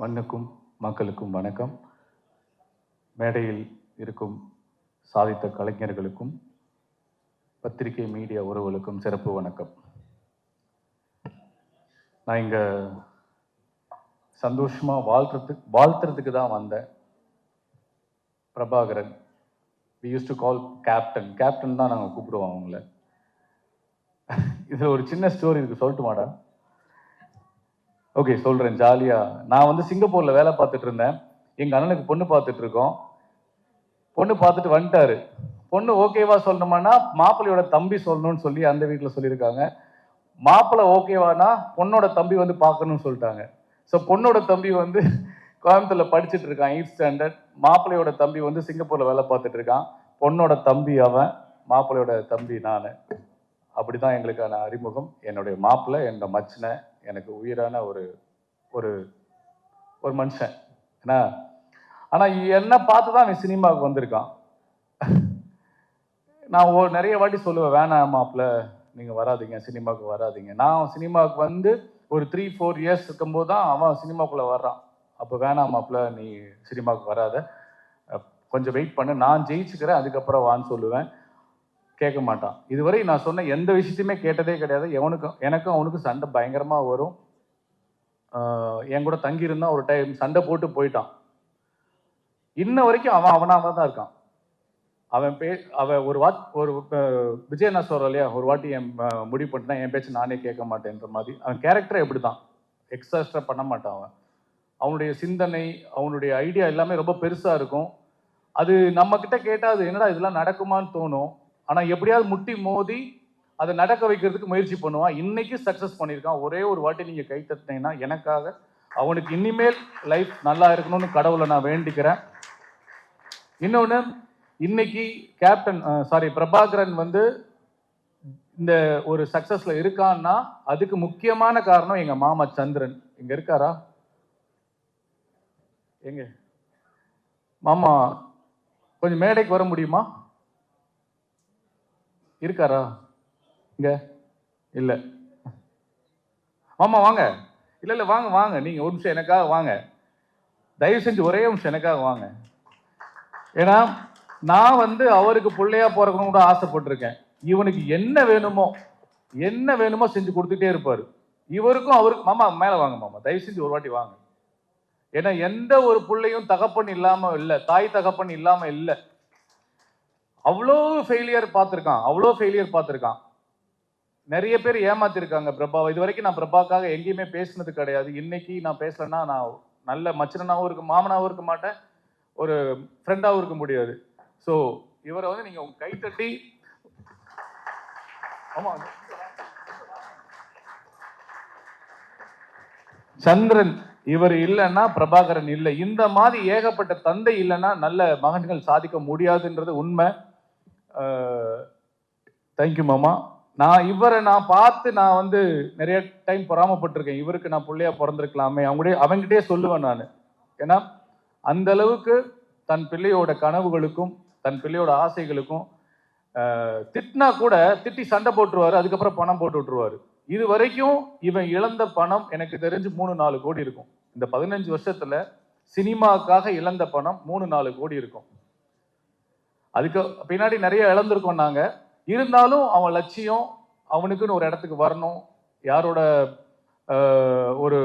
மண்ணுக்கும் மக்களுக்கும் வணக்கம். மேடையில் இருக்கும் சாதித்த கலைஞர்களுக்கும் பத்திரிகை மீடியா உறவுகளுக்கும் சிறப்பு வணக்கம். நான் இங்கே சந்தோஷமாக வாழ்த்துறதுக்கு வாழ்த்துறதுக்கு தான் வந்தேன். Prabhakaran we use to call captain captain தான் நாங்கள் கூப்பிடுவோம் அவங்கள. இதில் ஒரு சின்ன ஸ்டோரி இருக்கு சொல்லட்டுமாடா? ஓகே சொல்கிறேன் ஜாலியாக நான் வந்து சிங்கப்பூரில் வேலை பார்த்துட்டு இருந்தேன். எங்கள் அண்ணனுக்கு பொண்ணு பார்த்துட்டு இருக்கோம். பொண்ணு பார்த்துட்டு வந்துட்டாரு. பொண்ணு ஓகேவா சொல்லணுமானா மாப்பிள்ளையோட தம்பி சொல்லணும்னு சொல்லி அந்த வீட்டில் சொல்லியிருக்காங்க. மாப்பிள்ளை ஓகேவானா பொண்ணோட தம்பி வந்து பார்க்கணும்னு சொல்லிட்டாங்க. ஸோ பொண்ணோட தம்பி வந்து கோயம்புத்தூரில் படிச்சுட்டு இருக்கான் எயிட் ஸ்டாண்டர்ட் மாப்பிள்ளையோட தம்பி வந்து சிங்கப்பூரில் வேலை பார்த்துட்டு இருக்கான். பொண்ணோட தம்பி அவன் மாப்பிள்ளையோட தம்பி நான். அப்படி தான் எங்களுக்கான அறிமுகம். என்னுடைய மாப்பிள்ளை என்னோட மச்சினை எனக்கு உயிரான ஒரு ஒரு ஒரு மனுஷன். ஏன்னா ஆனால் என்னை பார்த்து தான் அவன் சினிமாவுக்கு வந்திருக்கான். நான் ஒரு நிறைய வாட்டி சொல்லுவேன் வேணாம் மாப்பிள்ள நீங்கள் வராதீங்க சினிமாவுக்கு வராதீங்க. நான் சினிமாவுக்கு வந்து ஒரு த்ரீ ஃபோர் இயர்ஸ் இருக்கும்போது தான் அவன் சினிமாக்குள்ளே வர்றான். அப்போ வேணாம் மாப்பிள்ள நீ சினிமாவுக்கு வராத. கொஞ்சம் வெயிட் பண்ணு. நான் ஜெயிச்சுக்கிறேன் அதுக்கப்புறம் வான்னு சொல்லுவேன். கேட்க மாட்டான் இதுவரை நான் சொன்ன எந்த விஷயத்தையுமே கேட்டதே கிடையாது. எவனுக்கும் எனக்கும் அவனுக்கும் சண்டை பயங்கரமாக வரும். என் கூட தங்கியிருந்தா ஒரு டைம் சண்டை போட்டு போயிட்டான். இன்ன வரைக்கும் அவன் அவனாக தான் இருக்கான். அவன் பே அவன் ஒரு வாட் ஒரு விஜய் நான் சொல்கிறோம் இல்லையா? ஒரு வாட்டி என் முடிவு பண்ணிட்டேன் என் பேச்சு நானே கேட்க மாட்டேன்ற மாதிரி. அவன் கேரக்டரை எப்படி தான் எக்ஸ்ட்ரா எக்ஸ்ட்ரா பண்ண மாட்டான் அவன். அவனுடைய சிந்தனை அவனுடைய ஐடியா எல்லாமே ரொம்ப பெருசாக இருக்கும். அது நம்மக்கிட்ட கேட்டால் அது என்னடா இதெல்லாம் நடக்குமான்னு தோணும். ஆனால் எப்படியாவது முட்டி மோதி அதை நடக்க வைக்கிறதுக்கு முயற்சி பண்ணுவான். இன்னைக்கு சக்ஸஸ் பண்ணியிருக்கான். ஒரே ஒரு வாட்டி நீங்கள் கை தட்டினீங்கன்னா எனக்காக அவனுக்கு இனிமேல் லைஃப் நல்லா இருக்கணும்னு கடவுளை நான் வேண்டிக்கிறேன். இன்னொன்று இன்னைக்கு கேப்டன் சாரி பிரபாகரன் வந்து இந்த ஒரு சக்ஸஸில் இருக்கான்னா அதுக்கு முக்கியமான காரணம் எங்கள் மாமா சந்திரன். இங்கே இருக்காரா? எங்க? மாமா கொஞ்சம் மேடைக்கு வர முடியுமா? இருக்காரா? இங்க? இல்ல. மாமா வாங்க. இல்ல இல்ல வாங்க வாங்க. நீங்க ஒரு நிமிஷம் எனக்காக வாங்க. தயவு செஞ்சு ஒரே நிமிஷம் எனக்காக வாங்க. ஏன்னா நான் வந்து அவருக்கு பிள்ளையா பிறக்கணும் கூட ஆசைப்பட்டிருக்கேன். இவனுக்கு என்ன வேணுமோ என்ன வேணுமோ செஞ்சு கொடுத்துட்டே இருப்பாரு. இவருக்கும் அவருக்கு மாமா மேல வாங்க மாமா. தயவு செஞ்சு ஒரு வாட்டி வாங்க. ஏன்னா எந்த ஒரு பிள்ளையும் தகப்பன் இல்லாம இல்லை தாய் தகப்பன் இல்லாம இல்லை. அவ்வளோ ஃபெயிலியர் பார்த்துருக்கான் அவ்வளோ ஃபெயிலியர் பார்த்துருக்கான். நிறைய பேர் ஏமாத்திருக்காங்க பிரபாவை. இது வரைக்கும் நான் பிரபாக்காக எங்கேயுமே பேசினது கிடையாது. இன்னைக்கு நான் பேசலன்னா நான் நல்ல மச்சனாகவும் இருக்க மாமனாகவும் இருக்க மாட்டேன். ஒரு ஃப்ரெண்டாகவும் இருக்க முடியாது. ஸோ இவரை வந்து நீங்கள் உங்கள் கைத்தட்டி ஆமாம் சந்திரன் இவர் இல்லைன்னா பிரபாகரன் இல்லை. இந்த மாதிரி ஏகப்பட்ட தந்தை இல்லைன்னா நல்ல மகன்கள் சாதிக்க முடியாதுன்றது உண்மை. தேங்க்யூ மாமா. நான் இவரை நான் பார்த்து நான் வந்து நிறைய டைம் பொறாமப்பட்டிருக்கேன். இவருக்கு நான் பிள்ளையா பிறந்திருக்கலாமே. அவங்களுடைய அவங்ககிட்டயே சொல்லுவேன் நான். ஏன்னா அந்த அளவுக்கு தன் பிள்ளையோட கனவுகளுக்கும் தன் பிள்ளையோட ஆசைகளுக்கும் திட்டினா கூட திட்டி சண்டை போட்டுருவாரு அதுக்கப்புறம் பணம் போட்டு விட்டுருவாரு. இது வரைக்கும் இவன் இழந்த பணம் எனக்கு தெரிஞ்சு மூணு நாலு கோடி இருக்கும். இந்த பதினஞ்சு வருஷத்துல சினிமாக்காக இழந்த பணம் மூணு நாலு கோடி இருக்கும். அதுக்கு பின்னாடி நிறைய இழந்திருக்கோம் நாங்கள் இருந்தாலும் அவன் லட்சியம் அவனுக்குன்னு ஒரு இடத்துக்கு வரணும். யாரோட ஒரு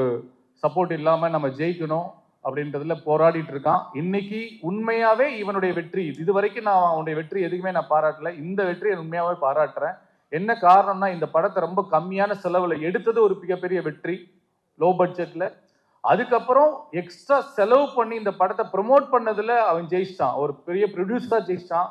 சப்போர்ட் இல்லாமல் நம்ம ஜெயிக்கணும் அப்படின்றதுல போராடிட்டு இருக்கான். இன்னைக்கு உண்மையாவே இவனுடைய வெற்றி இது வரைக்கும் நான் அவனுடைய வெற்றி எதுக்குமே நான் பாராட்டல. இந்த வெற்றியை உண்மையாவே பாராட்டுறேன். என்ன காரணம்னா இந்த படத்தை ரொம்ப கம்மியான செலவில் எடுத்தது ஒரு மிகப்பெரிய வெற்றி. லோ பட்ஜெட்ல அதுக்கப்புறம் எக்ஸ்ட்ரா செலவு பண்ணி இந்த படத்தை ப்ரொமோட் பண்ணதில் அவன் ஜெயிச்சிட்டான். ஒரு பெரிய ப்ரொடியூசராக ஜெயிச்சிட்டான்.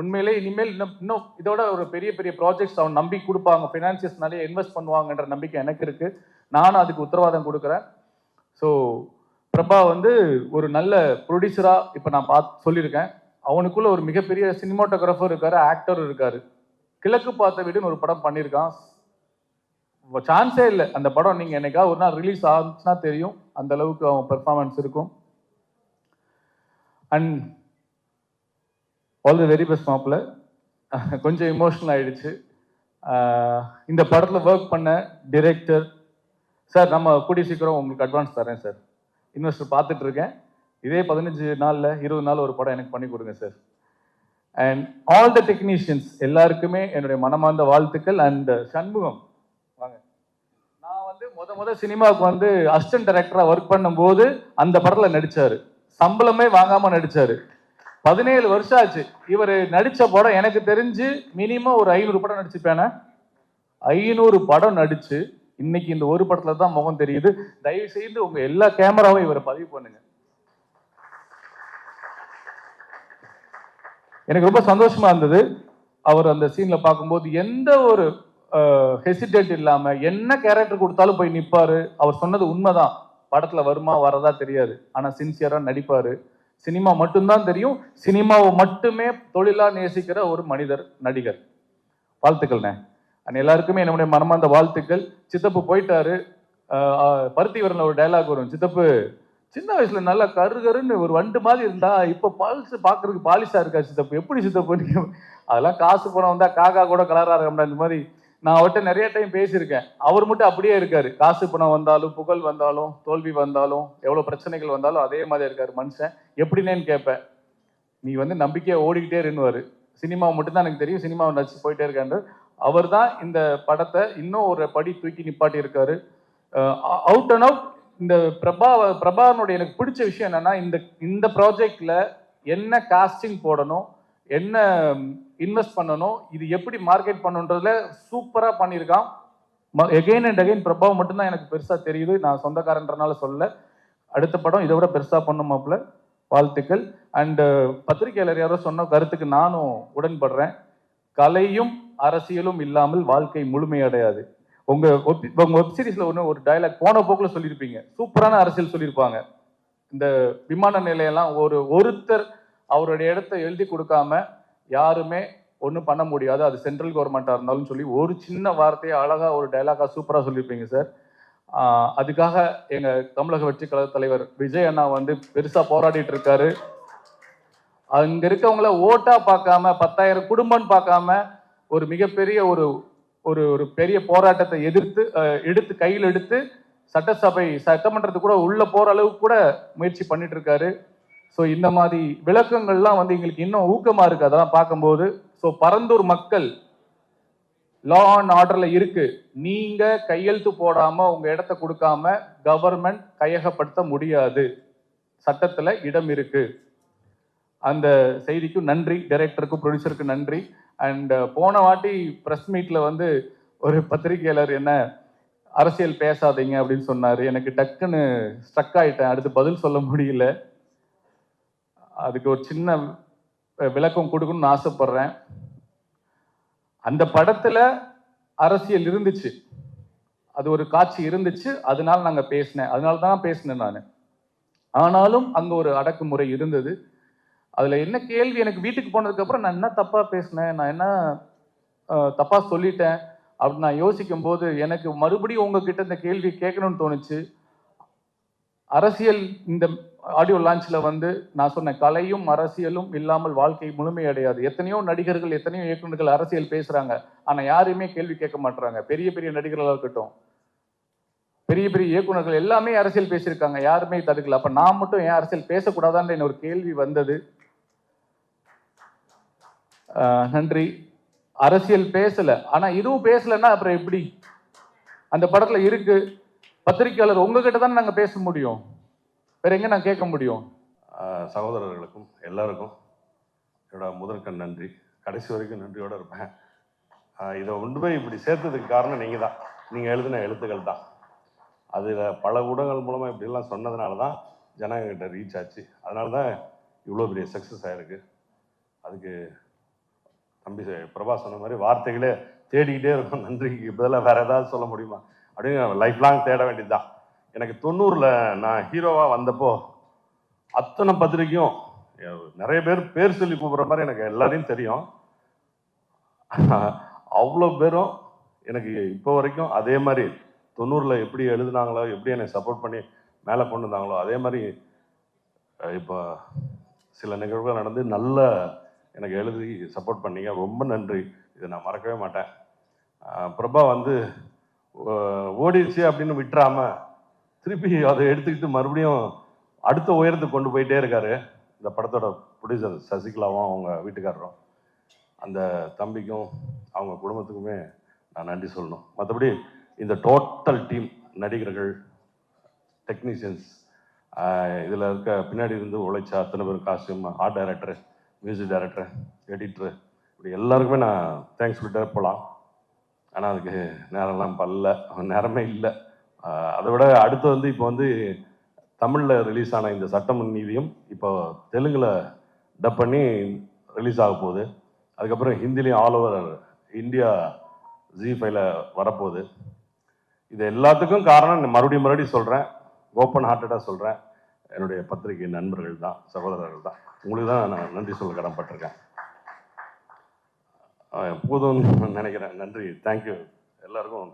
உண்மையிலே இனிமேல் இன்னும் இன்னும் இதோட ஒரு பெரிய பெரிய ப்ராஜெக்ட்ஸ் அவன் நம்பி கொடுப்பாங்க. ஃபினான்சியர்ஸ் நிறைய இன்வெஸ்ட் பண்ணுவாங்கன்ற நம்பிக்கை எனக்கு இருக்குது நானும் அதுக்கு உத்தரவாதம் கொடுக்குறேன். ஸோ பிரபா வந்து ஒரு நல்ல ப்ரொடியூசராக இப்போ நான் பார்த்து சொல்லியிருக்கேன். அவனுக்குள்ள ஒரு மிகப்பெரிய சினிமாட்டோகிராஃபர் இருக்காரு ஆக்டர் இருக்காரு. கிழக்கு பார்த்த வீடுன்னு ஒரு படம் பண்ணியிருக்கான். சான்ஸே இல்லை. அந்த படம் நீங்கள் என்னைக்காவது ஒரு நாள் ரிலீஸ் ஆகுச்சுன்னா தெரியும். அந்த அளவுக்கு அவன் பெர்ஃபார்மன்ஸ் இருக்கும். And all the very best மாப்பிள்ள கொஞ்சம் இமோஷனல் ஆயிடுச்சு. இந்த படத்தில் ஒர்க் பண்ண டிரெக்டர் சார் நம்ம கூடிய சீக்கிரம் உங்களுக்கு அட்வான்ஸ் தரேன் சார் இன்வெஸ்டர் பார்த்துட்டு இருக்கேன் இதே பதினஞ்சு நாளில் இருபது நாள் ஒரு படம் எனக்கு பண்ணி கொடுங்க sir and all the technicians எல்லாருக்குமே என்னுடைய மனமார்ந்த வாழ்த்துக்கள். அண்ட் சண்முகம் முத சினிமாவுக்கு வந்து அசிஸ்டன்ட் டைரக்டரா ஒர்க் பண்ணும்போது அந்த படத்துல நடிச்சாரு. சம்பளமே வாங்காம நடிச்சாரு. பதினேழு வருஷம் ஆச்சு. இவர் நடிச்ச படம் எனக்கு தெரிஞ்சு மினிமம் ஒரு ஐநூறு படம் நடிச்சுப்பேனே ஐநூறு படம் நடிச்சு இன்னைக்கு இந்த ஒரு படத்துல தான் முகம் தெரியுது. தயவு செய்து உங்க எல்லா கேமராவும் இவரை பதிவு பண்ணுங்க. எனக்கு ரொம்ப சந்தோஷமா இருந்தது. அவர் அந்த சீன்ல பார்க்கும்போது எந்த ஒரு ஹெசிடேட் இல்லாம என்ன கேரக்டர் கொடுத்தாலும் போய் நிற்பாரு அவர் சொன்னது உண்மைதான். படத்துல வருமா வரதா தெரியாது. ஆனா சின்சியரா நடிப்பாரு. சினிமா மட்டும்தான் தெரியும். சினிமாவை மட்டுமே தொழிலா நேசிக்கிற ஒரு மனிதர் நடிகர். வாழ்த்துக்கள்ண்ணே அண்ட் எல்லாருக்குமே என்னுடைய மனமார்ந்த வாழ்த்துக்கள். சித்தப்பு போயிட்டாரு. பருத்தி வரல ஒரு டைலாக் வரும். சித்தப்பு சின்ன வயசுல நல்லா கரு கருன்னு ஒரு வண்டு மாதிரி இருந்தா இப்ப பாலிசு பாக்குறதுக்கு பாலிஷா இருக்கா சித்தப்பு? எப்படி சித்தப்பு? அதெல்லாம் காசு போன வந்தா காக்கா கூட கலரா இருக்கா இந்த மாதிரி நான் அவர்கிட்ட நிறைய டைம் பேசியிருக்கேன். அவர் மட்டும் அப்படியே இருக்காரு. காசு பணம் வந்தாலும் புகழ் வந்தாலும் தோல்வி வந்தாலும் எவ்வளோ பிரச்சனைகள் வந்தாலும் அதே மாதிரி இருக்காரு மனுஷன். எப்படின்னு கேட்பேன். நீ வந்து நம்பிக்கையை ஓடிக்கிட்டே இருந்துவாரு சினிமா மட்டும்தான் எனக்கு தெரியும். சினிமாவை நடிச்சு போயிட்டே இருக்காரு. அவர் தான் இந்த படத்தை இன்னும் ஒரு படி தூக்கி நிப்பாட்டி இருக்காரு. அவுட் அண்ட் அவுட் இந்த பிரபா பிரபானுடைய எனக்கு பிடிச்ச விஷயம் என்னன்னா இந்த இந்த ப்ராஜெக்ட்ல என்ன காஸ்டிங் போடணும் என்ன இன்வெஸ்ட் பண்ணணும். இது எப்படி மார்க்கெட் பண்ணுன்றதுல சூப்பரா பண்ணியிருக்கான். எகைன் அண்ட் அகெயின் பிரபாவ் மட்டும்தான் எனக்கு பெருசா தெரியுது. நான் சொந்தக்காரன்றனால சொல்ல அடுத்த படம் இதை விட பெருசா பண்ணுமாப்புல வாழ்த்துக்கள். அண்டு பத்திரிகையாளர் யாரோ சொன்ன கருத்துக்கு நானும் உடன்படுறேன். கலையும் அரசியலும் இல்லாமல் வாழ்க்கை முழுமையடையாது உங்க வெப்- உங்க வெப்சீரிஸில் ஒன்று ஒரு டயலாக் போன போக்கில் சொல்லியிருப்பீங்க. சூப்பரான அரசியல் சொல்லியிருப்பாங்க. இந்த விமான நிலையெல்லாம் ஒரு ஒருத்தர் அவருடைய இடத்த எழுதி கொடுக்காம யாருமே ஒன்றும் பண்ண முடியாது. அது சென்ட்ரல் கவர்மெண்ட்டாக இருந்தாலும் சொல்லி ஒரு சின்ன வார்த்தையை அழகாக ஒரு டைலாகாக சூப்பராக சொல்லியிருப்பீங்க சார். அதுக்காக எங்கள் தமிழக வெற்றி கழக தலைவர் விஜய் அண்ணா வந்து பெருசாக போராடிட்டு இருக்காரு. அங்க இருக்கவங்கள ஓட்டா பார்க்காம பத்தாயிரம் குடும்பம்னு பார்க்காம ஒரு மிகப்பெரிய ஒரு ஒரு ஒரு பெரிய போராட்டத்தை எதிர்த்து எடுத்து கையில் எடுத்து சட்டசபை சட்டமன்றத்துக்கு கூட உள்ள போற அளவுக்கு கூட முயற்சி பண்ணிட்டு இருக்காரு. ஸோ இந்த மாதிரி விளக்கங்கள்லாம் வந்து எங்களுக்கு இன்னும் ஊக்கமாக இருக்குது அதெல்லாம் பார்க்கும்போது ஸோ பரந்தூர் மக்கள் லா அண்ட் ஆர்டரில் இருக்குது நீங்கள் கையெழுத்து போடாமல் உங்கள் இடத்த கொடுக்காம கவர்மெண்ட் கையகப்படுத்த முடியாது. சட்டத்தில் இடம் இருக்குது அந்த செய்திக்கும் நன்றி. டைரக்டருக்கும் ப்ரொடியூசருக்கும் நன்றி. அண்ட் uh, போன வாட்டி ப்ரெஸ் மீட்டில் வந்து ஒரு பத்திரிகையாளர் என்ன அரசியல் பேசாதீங்க அப்படின்னு சொன்னார். எனக்கு டக்குன்னு ஸ்ட்ரக் ஆகிட்டேன் அடுத்து பதில் சொல்ல முடியல. அதுக்கு ஒரு சின்ன விளக்கம் கொடுக்கணும்னு ஆசைப்படுறேன். அந்த படத்தில் அரசியல் இருந்துச்சு. அது ஒரு காட்சி இருந்துச்சு. அதனால நாங்கள் பேசினேன். அதனால தான் பேசினேன் நான். ஆனாலும் அங்கே ஒரு அடக்குமுறை இருந்தது. அதில் என்ன கேள்வி எனக்கு வீட்டுக்கு போனதுக்கப்புறம் நான் என்ன தப்பாக பேசினேன்? நான் என்ன தப்பாக சொல்லிட்டேன்? அப்படின்னு நான் யோசிக்கும் போது எனக்கு மறுபடியும் உங்ககிட்ட இந்த கேள்வி கேட்கணும்னு தோணுச்சு. அரசியல் இந்த ஆடியோ லான்ச்சில் வந்து நான் சொன்னேன் கலையும் அரசியலும் இல்லாமல் வாழ்க்கை முழுமையடையாது எத்தனையோ நடிகர்கள் எத்தனையோ இயக்குநர்கள் அரசியல் பேசுகிறாங்க ஆனால் யாரையுமே கேள்வி கேட்க மாட்டுறாங்க பெரிய பெரிய நடிகர்களாக இருக்கட்டும் பெரிய பெரிய இயக்குனர்கள் எல்லாமே அரசியல் பேசியிருக்காங்க. யாருமே தடுக்கல. அப்போ நான் மட்டும் ஏன் அரசியல் பேசக்கூடாதான்ற ஒரு கேள்வி வந்தது. நன்றி. அரசியல் பேசலை. ஆனால் இதுவும் பேசலன்னா அப்புறம் எப்படி? அந்த படத்தில் இருக்குது பத்திரிகையாளர் உங்ககிட்ட தான் நாங்கள் பேச முடியும்? வேற எங்க நான் கேட்க முடியும்? சகோதரர்களுக்கும் எல்லாருக்கும் என்னோட முதற்கண் நன்றி. கடைசி வரைக்கும் நன்றியோட இருப்பேன். இதை கொண்டு போய் இப்படி சேர்த்ததுக்கு காரணம் நீங்கள் தான் நீங்கள் எழுதின எழுத்துக்கள் தான். அதில் பல ஊடகங்கள் மூலமாக இப்படிலாம் சொன்னதுனால தான் ஜனங்கிட்ட ரீச் ஆச்சு. அதனால தான் இவ்வளோ பெரிய சக்ஸஸ் ஆயிருக்கு. அதுக்கு தம்பி பிரபா சொன்ன மாதிரி வார்த்தைகளே தேடிக்கிட்டே இருக்கும். நன்றிக்கு பதிலாக வேறு ஏதாவது சொல்ல முடியுமா? அப்படின்னு லைஃப் லாங் தேட வேண்டியதுதான். எனக்கு தொண்ணூறில் நான் ஹீரோவாக வந்தப்போ அத்தனை பத்திரிக்கையும் நிறைய பேர் பேர் சொல்லி கூப்பிட்ற மாதிரி எனக்கு எல்லாரையும் தெரியும். அவ்வளோ பேரும் எனக்கு இப்போ வரைக்கும் அதே மாதிரி தொண்ணூறில் எப்படி எழுதுனாங்களோ எப்படி என்னை சப்போர்ட் பண்ணி மேலே கொண்டு வந்தாங்களோ அதே மாதிரி இப்போ சில நிகழ்வுகள் நடந்து நல்ல எனக்கு எழுதி சப்போர்ட் பண்ணீங்க. ரொம்ப நன்றி. இதை நான் மறக்கவே மாட்டேன். பிரபா வந்து ஓடிடுச்சு அப்படின்னு விட்டுறாம திருப்பி அதை எடுத்துக்கிட்டு மறுபடியும் அடுத்த உயரத்துக்கு கொண்டு போயிட்டே இருக்காரு. இந்த படத்தோட ப்ரொடியூசர் சசிகலாவும் அவங்க வீட்டுக்காரரும். அந்த தம்பிக்கும் அவங்க குடும்பத்துக்குமே நான் நன்றி சொல்லணும். மற்றபடி இந்த டோட்டல் டீம் நடிகர்கள் டெக்னீஷியன்ஸ் இதில் இருக்க பின்னாடி இருந்து உழைச்ச அத்தனை பேர் costume art director music director editor இப்படி எல்லாருக்குமே நான் தேங்க்ஸ் சொல்லிட்டே போகலாம் ஆனால் அதுக்கு நேரம்லாம் பல்ல. நேரமே இல்லை. அதை விட அடுத்து வந்து இப்போ வந்து தமிழில் ரிலீஸ் ஆன இந்த சட்டம் நீதியும் இப்போ தெலுங்கில் டப் பண்ணி ரிலீஸ் ஆக போகுது. அதுக்கப்புறம் ஹிந்திலையும் ஆல் ஓவர் இந்தியா ஜி ஃபைவ்ல வரப்போகுது. இது எல்லாத்துக்கும் காரணம் மறுபடியும் மறுபடியும் சொல்கிறேன் ஓப்பன் ஹார்ட்டடாக சொல்கிறேன் என்னுடைய பத்திரிகை நண்பர்கள் தான் சகோதரர்கள் தான். உங்களுக்கு தான் நான் நன்றி சொல்ல கடன்பட்டிருக்கேன் போதும்னு நினைக்கிறேன். நன்றி. தேங்க்யூ எல்லாருக்கும்